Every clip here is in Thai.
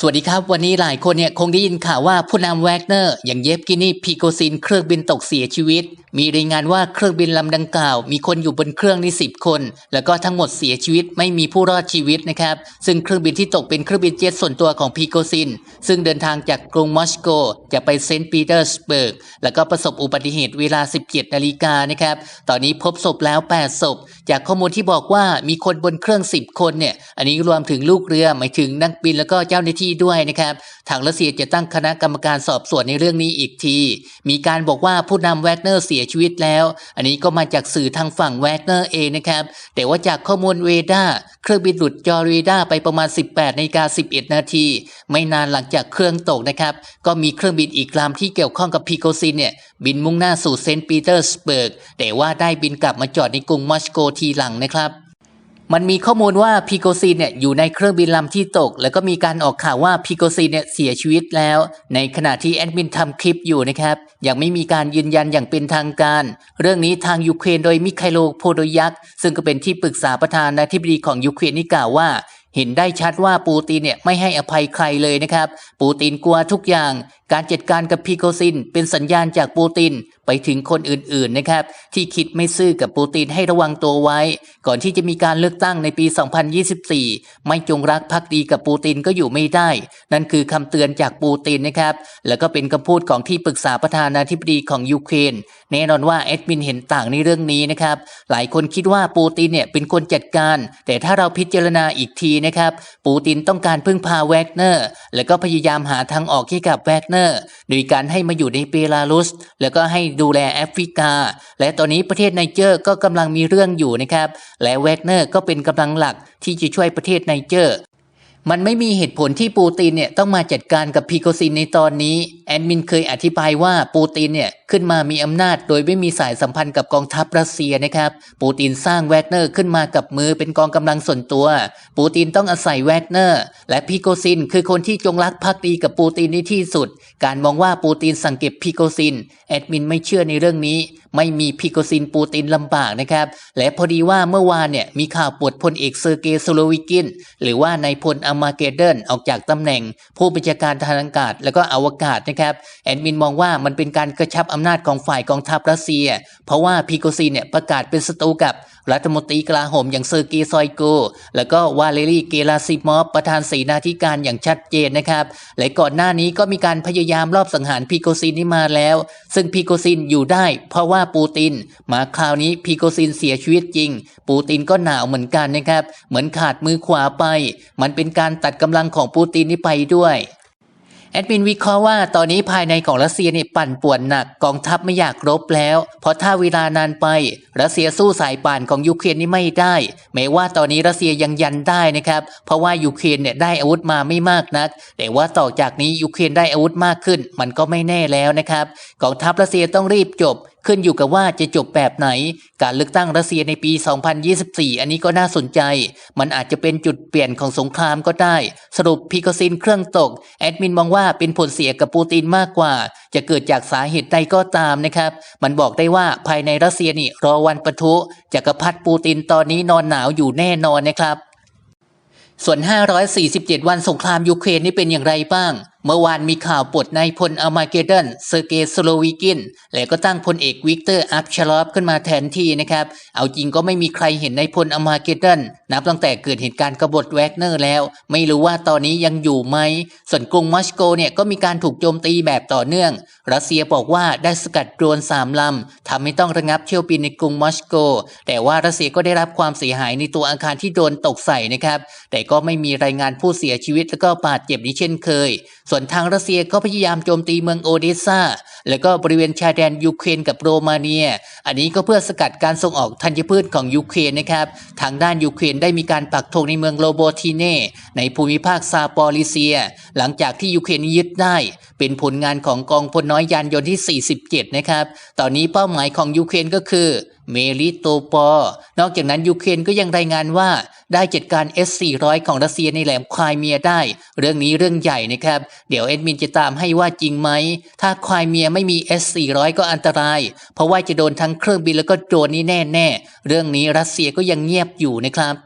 สวัสดีครับ วันนี้หลายคนเนี่ยคงได้ยินข่าวว่าผู้นำแวกเนอร์ อย่างเยฟกินี่พีโกซินเครื่องบินตกเสียชีวิตมีรายงานว่าเครื่องบินลำดังกล่าว มีคนอยู่บนเครื่องนี่สิบคน แล้วก็ทั้งหมดเสียชีวิตไม่มีผู้รอดชีวิตนะครับ ซึ่งเครื่องบินที่ตกเป็นเครื่องบินเจ็ตส่วนตัวของพีโกซิน ซึ่งเดินทางจากกรุงมอสโก จะไปเซนต์ปีเตอร์สเบิร์ก แล้วก็ประสบอุบัติเหตุเวลา 17 นาฬิกานะครับ ตอนนี้พบศพแล้ว 8 ศพ จากข้อมูลที่บอกว่ามีคนบนเครื่อง 10 คนเนี่ย อันนี้รวมถึงลูกเรือหมายถึงนักบินแล้วก็เจ้าหน้าที่ด้วยนะครับ ทางรัสเซียจะตั้งคณะกรรมการสอบสวนในเรื่องนี้อีกที มีการบอกว่าผู้นำแวกเนอร์เสียียชีวิตแล้ว อันนี้ก็มาจากสื่อทางฝั่งแวกเนอร์เองนะครับ แต่ว่าจากข้อมูลเวดาเครื่องบินหลุดจอเรดาร์ไปประมาณ 18นาฬิกา11 นาที ไม่นานหลังจากเครื่องตกนะครับ ก็มีเครื่องบินอีกลำที่เกี่ยวข้องกับพีโกซินเนี่ยบินมุ่งหน้าสู่เซนต์ปีเตอร์สเบิร์กแต่ว่าได้บินกลับมาจอดในกรุงมอสโกทีหลังนะครับ มันมีข้อมูลว่าพีโกซีนเนี่ยอยู่ในเครื่องบินลำที่ตก แล้วก็มีการออกข่าวว่าพีโกซีนเนี่ยเสียชีวิตแล้ว ในขณะที่แอดมินทำคลิปอยู่นะครับ ยังไม่มีการยืนยันอย่างเป็นทางการ เรื่องนี้ทางยูเครนโดยมิคาโลโพโดยักซึ่งก็เป็นที่ปรึกษาประธานาธิบดีของยูเครนนี่กล่าวว่าเห็นได้ชัดว่าปูตินเนี่ยไม่ให้อภัยใครเลยนะครับ ปูตินกลัวทุกอย่าง การจัดการกับพีโกซินเป็นสัญญาณจากปูตินไปถึงคนอื่นๆนะครับ ที่คิดไม่ซื่อกับปูตินให้ระวังตัวไว้ ก่อนที่จะมีการเลือกตั้งในปี 2024 ไม่จงรักภักดีกับปูตินก็อยู่ไม่ได้ นั่นคือคำเตือนจากปูตินนะครับ แล้วก็เป็นคำพูดของที่ปรึกษาประธานาธิบดีของยูเครนแน่นอนว่าแอดมินเห็นต่างในเรื่องนี้นะครับ หลายคนคิดว่าปูตินเนี่ยเป็นคนจัดการ แต่ถ้าเราพิจารณาอีกทีนะครับ ปูตินต้องการพึ่งพาแวกเนอร์ แล้วก็พยายามหาทางออกให้กับแวกเนอร์โดยการให้มาอยู่ในเปลารุส แล้วก็ให้ดูแลแอฟริกา และตอนนี้ประเทศไนเจอร์ก็กำลังมีเรื่องอยู่นะครับ และแวกเนอร์ก็เป็นกำลังหลักที่จะช่วยประเทศไนเจอร์ มันไม่มีเหตุผลที่ปูตินเนี่ยต้องมาจัดการกับพีโกซินในตอนนี้ แอดมินเคยอธิบายว่าปูตินเนี่ยขึ้นมามีอำนาจโดยไม่มีสายสัมพันธ์กับกองทัพรัสเซียนะครับ ปูตินสร้างแวกเนอร์ขึ้นมากับมือเป็นกองกำลังส่วนตัว ปูตินต้องอาศัยแวกเนอร์ และพีโกซินคือคนที่จงรักภักดีกับปูตินในที่สุด การมองว่าปูตินสั่งเก็บพีโกซินแอดมินไม่เชื่อในเรื่องนี้ไม่มีพิโกซินปูตินลำบากนะครับ และพอดีว่าเมื่อวานเนี่ยมีข่าวปลดพลเอกเซอร์เกย์โซโลวิกิน หรือว่านายพลอามาเกเดนออกจากตำแหน่ง ผู้บัญชาการทหารอากาศและก็อวกาศนะครับแอดมินมองว่ามันเป็นการกระชับอำนาจของฝ่ายกองทัพรัสเซีย เพราะว่าพิโกซินเนี่ยประกาศเป็นศัตรูกับ รัฐมนตรีกลาโหมอย่างเซอร์กย์ซอยโกแล้วก็วาเลรีเกลาซิมอฟประธานเสนาธิการอย่างชัดเจนนะครับ และก่อนหน้านี้ก็มีการพยายามรอบสังหารพีโกซินนี่มาแล้ว ซึ่งพีโกซินอยู่ได้ เพราะว่าปูติน มาคราวนี้พีโกซินเสียชีวิตจริง ปูตินก็หนาวเหมือนกันนะครับ เหมือนขาดมือขวาไป มันเป็นการตัดกำลังของปูตินนี่ไปด้วย แอดมินวิเคราะห์ว่าตอนนี้ภายในของรัสเซียเนี่ยปั่นป่วนหนักกองทัพไม่อยากรบแล้ว เพราะถ้าเวลานานไป รัสเซียสู้สายป่านของยูเครนนี่ไม่ได้แม้ว่าตอนนี้รัสเซียยังยันได้นะครับ เพราะว่ายูเครนเนี่ยได้อาวุธมาไม่มากนัก แต่ว่าต่อจากนี้ยูเครนได้อาวุธมากขึ้น มันก็ไม่แน่แล้วนะครับกองทัพรัสเซียต้องรีบจบ ขึ้นอยู่กับว่าจะจบแบบไหน การเลือกตั้งรัสเซียในปี 2024 อันนี้ก็น่าสนใจ มันอาจจะเป็นจุดเปลี่ยนของสงครามก็ได้ สรุปพีโกซินเครื่องตก แอดมินมองว่าเป็นผลเสียกับปูตินมากกว่า จะเกิดจากสาเหตุใดก็ตามนะครับ มันบอกได้ว่าภายในรัสเซียนี่รอวันปะทุจักรพรรดิปูตินตอนนี้นอนหนาวอยู่แน่นอนนะครับ ส่วน 547 วันสงครามยูเครนนี่เป็นอย่างไรบ้างเมื่อวานมีข่าวปลดนายพลอามาเกเดนเซอร์เกย์สโลวิกิน และก็ตั้งพลเอกวิกเตอร์อัพชลอฟขึ้นมาแทนที่นะครับ เอาจริงก็ไม่มีใครเห็นนายพลอามาเกเดนนับตั้งแต่เกิดเหตุการณ์กบฏแวกเนอร์แล้ว ไม่รู้ว่าตอนนี้ยังอยู่ไหม ส่วนกรุงมอสโกเนี่ยก็มีการถูกโจมตีแบบต่อเนื่อง รัสเซียบอกว่าได้สกัดโดรนสามลำทำให้ต้องระงับเที่ยวบินในกรุงมอสโก แต่ว่ารัสเซียก็ได้รับความเสียหายในตัวอาคารที่โดนตกใส่นะครับ แต่ก็ไม่มีรายงานผู้เสียชีวิตและก็บาดเจ็บนี้เช่นเคย ส่วนทางรัสเซียก็พยายามโจมตีเมืองโอเดสซาและก็บริเวณชายแดนยูเครนกับโรมาเนีย อันนี้ก็เพื่อสกัดการส่งออกธัญพืชของยูเครนนะครับ ทางด้านยูเครนได้มีการปักธงในเมืองโลโบทีเน่ ในภูมิภาคซาปอริเซีย หลังจากที่ยูเครนยึดได้ เป็นผลงานของกองพลน้อยยานยนต์ที่ 47 นะครับ ตอนนี้เป้าหมายของยูเครนก็คือ เมลิโตปอ นอกจากนั้นยูเครนก็ยังรายงานว่าได้จัดการ S400 ของรัสเซียในแหลมควายเมียได้ เรื่องนี้เรื่องใหญ่นะครับ เดี๋ยวเอ็ดมินจะตามให้ว่าจริงไหม ถ้าควายเมียไม่มี S400 ก็อันตราย เพราะว่าจะโดนทั้งเครื่องบินแล้วก็โดรนนี่แน่ๆ เรื่องนี้รัสเซียก็ยังเงียบอยู่นะครับ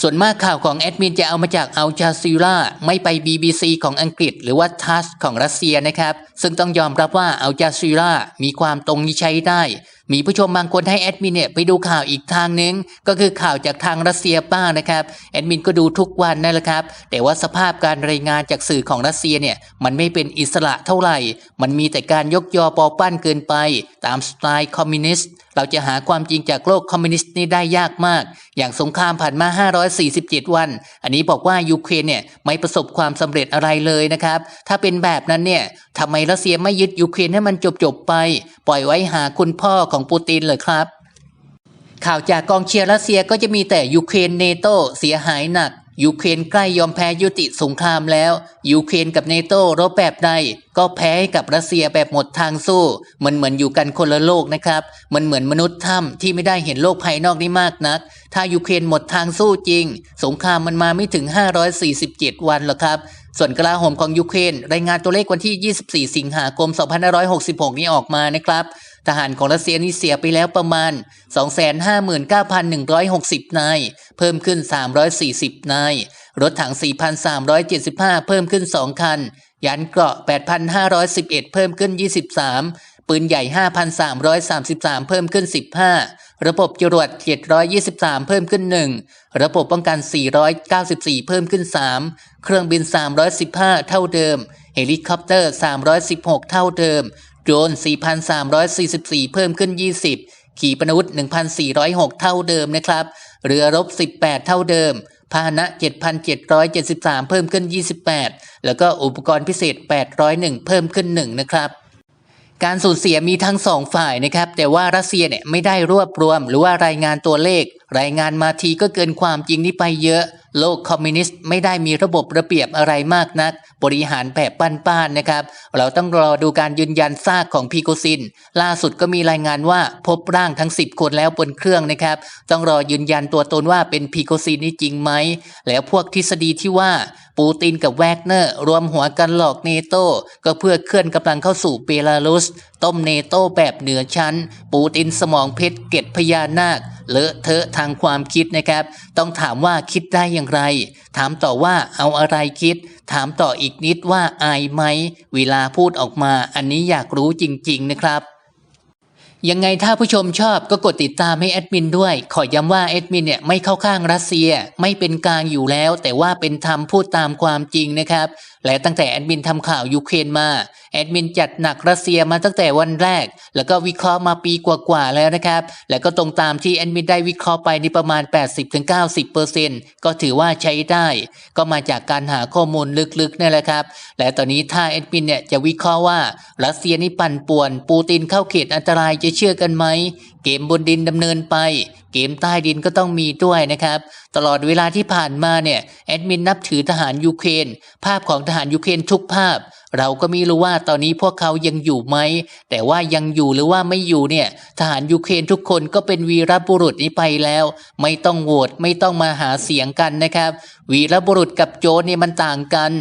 ส่วนมากข่าวของแอดมินจะเอามาจากอัลจาซีราไม่ไป BBC ของอังกฤษ หรือว่าทัสของรัสเซียนะครับ ซึ่งต้องยอมรับว่าอัลจาซีรามีความตรงนี้ใช้ได้ มีผู้ชมบางคนให้แอดมินเนี่ยไปดูข่าวอีกทางนึง ก็คือข่าวจากทางรัสเซียบ้างนะครับแอดมินก็ดูทุกวันนั่นแหละครับ แต่ว่าสภาพการรายงานจากสื่อของรัสเซียเนี่ยมันไม่เป็นอิสระเท่าไหร่ มันมีแต่การยกยอปอปั้นเกินไป ตามสไตล์คอมมิวนิสต์เราจะหาความจริงจากโลกคอมมิวนิสต์นี่ได้ยากมาก อย่างสงครามผ่านมา 547 วัน อันนี้บอกว่ายูเครนเนี่ยไม่ประสบความสำเร็จอะไรเลยนะครับ ถ้าเป็นแบบนั้นเนี่ยทำไมรัสเซียไม่ยึดยูเครนให้มันจบๆไป ปล่อยไว้หาคุณพ่อของปูตินเลยครับ ข่าวจากกองเชียร์รัสเซียก็จะมีแต่ยูเครนเนโตเสียหายหนักยูเครนใกล้ยอมแพ้ยุติสงครามแล้วยูเครนกับเนโตรบแบบใดก็แพ้กับรัสเซียแบบหมดทางสู้ มันเหมือนอยู่กันคนละโลกนะครับ มันเหมือนมนุษย์ถ้ำที่ไม่ได้เห็นโลกภายนอกนี่มากนัก ถ้ายูเครนหมดทางสู้จริง สงครามมันมาไม่ถึง 547 วันหรอกครับส่วนกลาโหมของยูเครนรายงานตัวเลขวันที่ 24 สิงหาคม 2566 นี้ออกมานะครับ ทหารของรัสเซียนี่เสียไปแล้วประมาณ 259,160 นาย เพิ่มขึ้น 340 นาย รถถัง 4,375 เพิ่มขึ้น 2 คัน ยานเกราะ 8,511 เพิ่มขึ้น 23 ปืนใหญ่ 5,333 เพิ่มขึ้น 15 ระบบจรวด 723 เพิ่มขึ้น 1 ระบบป้องกัน 494 เพิ่มขึ้น 3 เครื่องบิน 315 เท่าเดิมเฮลิคอปเตอร์ 316 เท่าเดิม โดรน 4,344 เพิ่มขึ้น 20 ขีปนาวุธ 1,406 เท่าเดิมนะครับ เรือรบ 18 เท่าเดิม พาหนะ 7,773 เพิ่มขึ้น 28 แล้วก็อุปกรณ์พิเศษ 801 เพิ่มขึ้น 1 นะครับการสูญเสียมีทั้งสองฝ่ายนะครับ แต่ว่ารัสเซียเนี่ยไม่ได้รวบรวมหรือว่ารายงานตัวเลขรายงานมาทีก็เกินความจริงนี้ไปเยอะ โลกคอมมิวนิสต์ไม่ได้มีระบบระเบียบอะไรมากนัก บริหารแบบป้านๆนะครับ เราต้องรอดูการยืนยันซากของพีโกซิน ล่าสุดก็มีรายงานว่าพบร่างทั้ง 10 คนแล้วบนเครื่องนะครับ ต้องรอยืนยันตัวตนว่าเป็นพีโกซินนี่จริงไหม แล้วพวกทฤษฎีที่ว่าปูตินกับแวกเนอร์ รวมหัวกันหลอกเนโตก็เพื่อเคลื่อนกำลังเข้าสู่เบลารุส ต้มเนโตแบบเหนือชั้น ปูตินสมองเพชรเกตพญานาค เลอะเทอะทางความคิดนะครับ ต้องถามว่าคิดได้อย่างไร ถามต่อว่าเอาอะไรคิด ถามต่ออีกนิดว่าอายไหม เวลาพูดออกมา อันนี้อยากรู้จริง ๆ นะครับ ยังไงถ้าผู้ชมชอบก็กดติดตามให้แอดมินด้วย ขอย้ำว่าแอดมินเนี่ยไม่เข้าข้างรัสเซีย ไม่เป็นกลางอยู่แล้ว แต่ว่าเป็นธรรมพูดตามความจริงนะครับ และตั้งแต่แอดมินทำข่าวยูเครนมา แอดมินจัดหนักรัสเซียมาตั้งแต่วันแรก แล้วก็วิเคราะห์มาปีกว่าๆแล้วนะครับ แล้วก็ตรงตามที่แอดมินได้วิเคราะห์ไปในประมาณ 80-90%ก็ถือว่าใช้ได้ ก็มาจากการหาข้อมูลลึกๆนี่แหละครับ และตอนนี้ถ้าแอดมินเนี่ยจะวิเคราะห์ว่ารัสเซียนี่ปั่นป่วน ปูตินเข้าเขตอันตรายจะเชื่อกันไหม เกมบนดินดำเนินไป เกมใต้ดินก็ต้องมีด้วยนะครับ ตลอดเวลาที่ผ่านมาเนี่ยแอดมินนับถือทหารยูเครนภาพของทหารยูเครนทุกภาพ เราก็ไม่รู้ว่าตอนนี้พวกเขายังอยู่ไหม แต่ว่ายังอยู่หรือว่าไม่อยู่เนี่ย ทหารยูเครนทุกคนก็เป็นวีรบุรุษนี้ไปแล้ว ไม่ต้องโหวตไม่ต้องมาหาเสียงกันนะครับ วีรบุรุษกับโจรเนี่ยมันต่างกัน